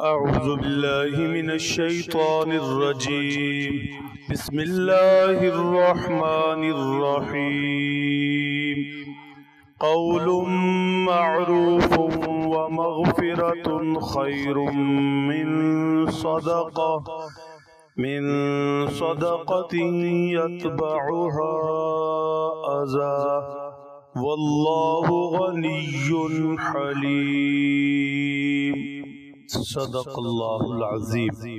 أعوذ بالله من الشيطان الرجيم. بسم الله الرحمن الرحيم. قول معروف ومغفرة خير من صدقة. من صدقة يتبعها أذى. والله غني حليم. صدق اللہ العظیم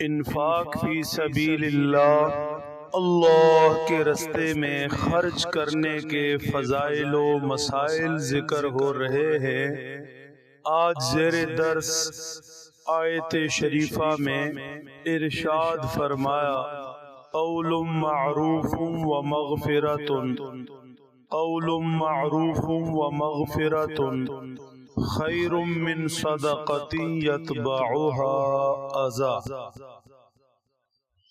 انفاق فی سبیل اللہ اللہ کے رستے میں خرچ کرنے کے فضائل و مسائل ذکر ہو رہے ہیں آج زیر درس آیت شریفہ میں ارشاد فرمایا. قول معروف و مغفرت. قول معروف و مغفرت. خیر من صدقتی یتبعوها ازا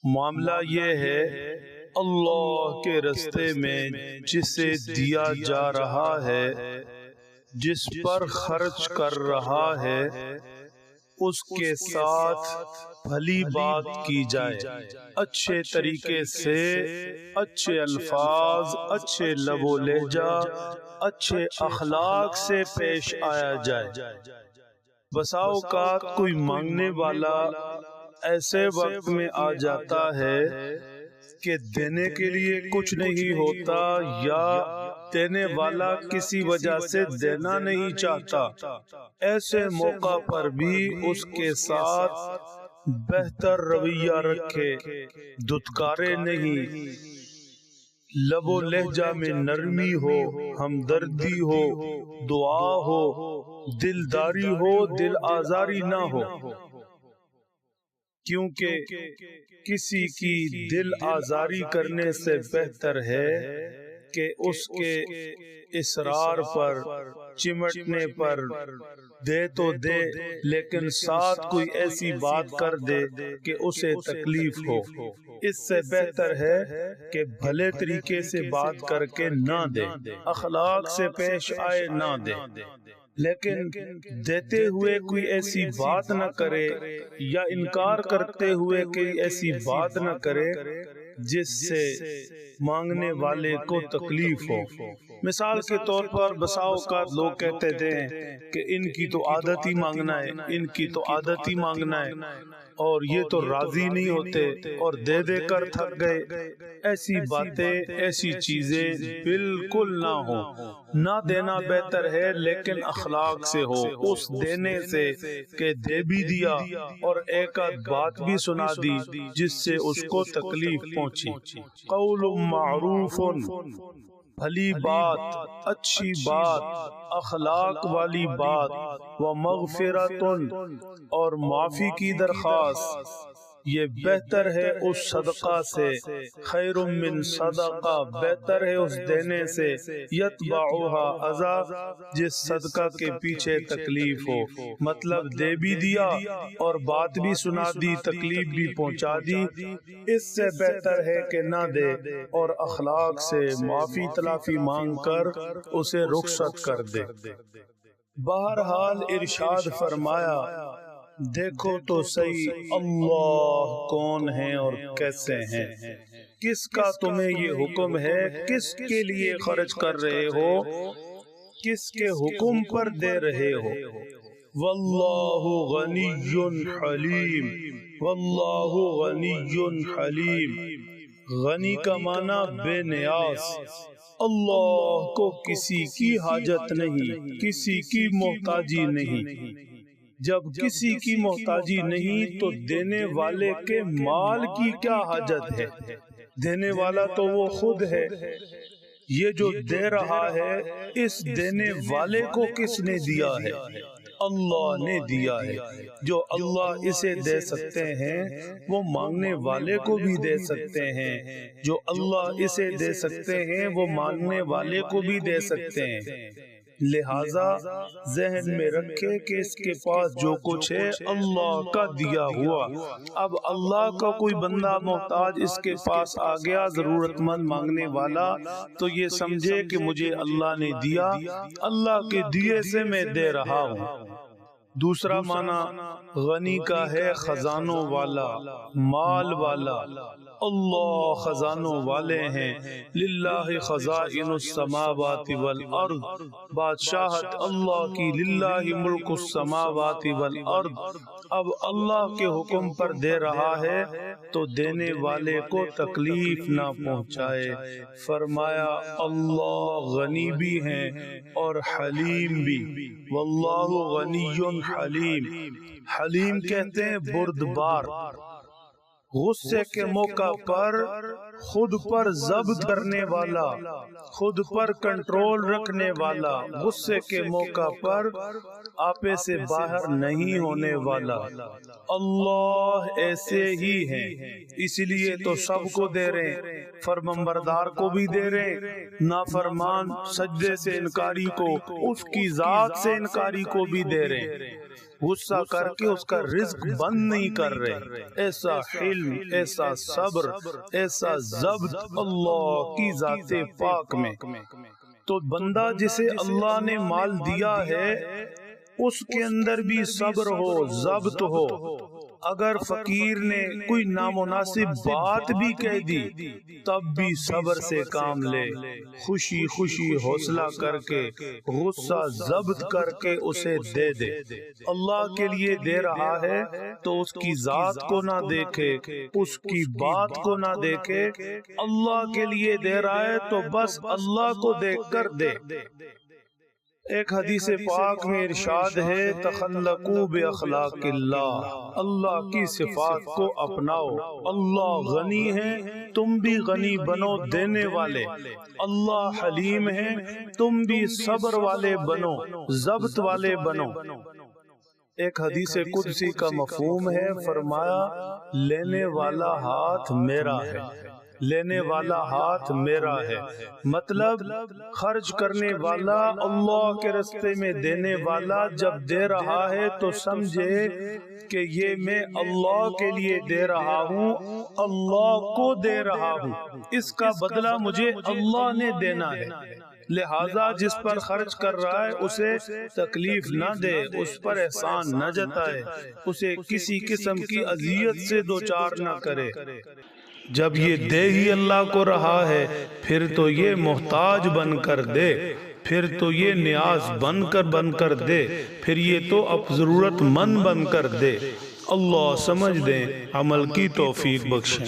معاملہ یہ ہے اللہ کے رستے میں جسے دیا جا رہا ہے، جس پر خرچ کر رہا ہے۔ اس کے ساتھ بھلی بات کی جائے۔ اچھے طریقے سے اچھے الفاظ اچھے لب و لہجہ اچھے اخلاق سے پیش آیا جائے۔ بسا اوقات کوئی مانگنے والا ایسے وقت میں آ جاتا ہے کہ دینے کے لیے کچھ نہیں ہوتا یا دینے والا کسی وجہ سے دینا نہیں چاہتا۔ ایسے موقع پر بھی اس کے ساتھ بہتر رویہ رکھے۔ دتکارے نہیں۔ لب و لہجہ میں نرمی ہو ہمدردی ہو دعا ہو دلداری ہو دل آزاری نہ ہو۔ کیونکہ کسی کی دل آزاری کرنے سے بہتر ہے۔ کہ اس کے اسرار پر چمٹنے پر دے تو دے لیکن ساتھ کوئی ایسی بات کر دے کہ اسے تکلیف ہو۔ اس سے بہتر ہے کہ بھلے طریقے سے بات کر کے نہ دے۔ اخلاق سے پیش آئے نہ دے۔ لیکن دیتے ہوئے کوئی ایسی بات نہ کرے یا انکار کرتے ہوئے کوئی ایسی بات نہ کرے۔ جس سے مانگنے والے کو تکلیف ہو۔ مثال کے طور پر بساؤ کا لوگ کہتے تھے کہ ان کی تو عادت ہی مانگنا ہے، ان کی تو عادت ہی مانگنا ہے۔ اور یہ تو راضی نہیں ہوتے اور دے دے کر تھک گئے۔ ایسی باتیں ایسی چیزیں بالکل نہ ہو نہ دینا بہتر ہے لیکن اخلاق سے ہو۔ اس دینے سے کہ دے بھی دیا اور ایک بات بھی سنا دی جس سے اس کو تکلیف پہنچی۔ قول معروف۔ بھلی بات اچھی بات اخلاق والی بات و مغفرت اور معافی کی درخواست۔ یہ بہتر ہے اس صدقہ سے، خیر من صدقہ، بہتر ہے اس دینے سے یتبعوها عذا جس صدقہ کے پیچھے تکلیف ہو۔ مطلب دے بھی دیا اور بات بھی سنا دی، تکلیف بھی پہنچا دی۔ اس سے بہتر ہے کہ نہ دے اور اخلاق سے معافی، تلافی مانگ کر اسے رخصت کر دے۔ بہرحال ارشاد فرمایا دیکھو تو صحیح اللہ کون ہے اور کیسے ہیں؟ کس کا تمہیں یہ حکم ہے؟ کس کے لیے خرچ کر رہے ہو؟ کس کے حکم پر دے رہے ہو؟ واللہ غنی حلیم۔ واللہ غنی حلیم۔ غنی کا معنی بے نیاز۔ اللہ کو کسی کی حاجت نہیں کسی کی محتاجی نہیں۔ جب کسی کی محتاجی نہیں تو دینے والے کے مال کی کیا حاجت ہے؟ دینے والا تو وہ خود ہے۔ یہ جو دے رہا ہے، اس دینے والے کو کس نے دیا ہے؟ اللہ نے دیا ہے۔ جو اللہ اسے دے سکتے ہیں، وہ مانگنے والے کو بھی دے سکتے ہیں۔ جو اللہ اسے دے سکتے ہیں، وہ مانگنے والے کو بھی دے سکتے ہیں۔ لہذا ذہن میں رکھے کہ اس کے پاس جو کچھ ہے، اللہ کا دیا ہوا۔ اب اللہ کا کوئی بندہ محتاج اس کے پاس آ گیا ضرورت مند مانگنے والا، تو یہ سمجھے کہ مجھے اللہ نے دیا، اللہ کے دیے سے میں دے رہا ہوں۔ دوسرا معنی، غنی کا ہے خزانوں والا، مال والا۔ اللہ خزانوں والے ہیں۔ للہ خزائن السماوات والارض۔ بادشاہت اللہ کی للہ ملک السماوات والارض۔ اب اللہ کے حکم پر دے رہا ہے تو دینے والے کو تکلیف نہ پہنچائے۔ فرمایا اللہ غنی بھی ہیں اور حلیم بھی۔ واللہ غنی حلیم۔ حلیم کہتے ہیں بردبار۔ غصے کے موقع پر خود پر ضبط کرنے والا، خود پر کنٹرول رکھنے والا، غصے کے موقع پر آپے سے باہر نہیں ہونے والا۔ اللہ ایسے ہی ہیں، اس لیے تو سب کو دے رہے فرممبردار کو بھی دے رہے نافرمان سجدے سے انکاری کو، اس کی ذات سے انکاری کو بھی دے رہے غصہ کر کے اس کا رزق بند نہیں کر رہے۔ ایسا حلم، ایسا صبر، ایسا ضبط اللہ کی ذات پاک میں۔ تو بندہ جسے اللہ نے مال دیا ہے، اس کے اندر بھی صبر ہو، ضبط ہو۔ اگر فقیر نے کوئی نامناسب بات بھی کہہ دی تب بھی صبر سے کام لے خوشی خوشی حوصلہ کر کے غصہ ضبط کر کے اسے دے دے اللہ کے لیے دے رہا ہے تو اس کی ذات کو نہ دیکھے اس کی بات کو نہ دیکھے اللہ کے لیے دے رہا ہے تو بس اللہ کو دیکھ کر دے۔ ایک حدیث پاک میں ارشاد ہے تخلقو بے اخلاق اللہ۔ اللہ۔ کی صفات کو اپناؤ۔ اللہ غنی ہے تم بھی غنی بنو دینے والے۔ اللہ حلیم ہے تم بھی صبر والے بنو۔ ضبط والے بنو۔ ایک حدیث قدسی کا مفہوم ہے فرمایا لینے والا ہاتھ میرا ہے۔ لینے والا ہاتھ میرا ہے۔ مطلب خرچ کرنے والا اللہ کے رستے میں دینے والا جب دے رہا ہے تو سمجھے کہ یہ میں اللہ کے لیے دے رہا ہوں۔ اللہ کو دے رہا ہوں۔ اس کا بدلہ مجھے اللہ نے دینا ہے۔ لہذا جس پر خرچ کر رہا ہے اسے تکلیف نہ دے اس پر احسان نہ جتائے۔ اسے کسی قسم کی اذیت سے دوچار نہ کرے۔ جب یہ دے ہی اللہ کو رہا ہے پھر تو یہ محتاج بن کر دے پھر تو یہ نیاز بن کر بن کر دے پھر یہ تو اب ضرورت مند بن کر دے۔ اللہ سمجھ دیں عمل کی توفیق بخشیں۔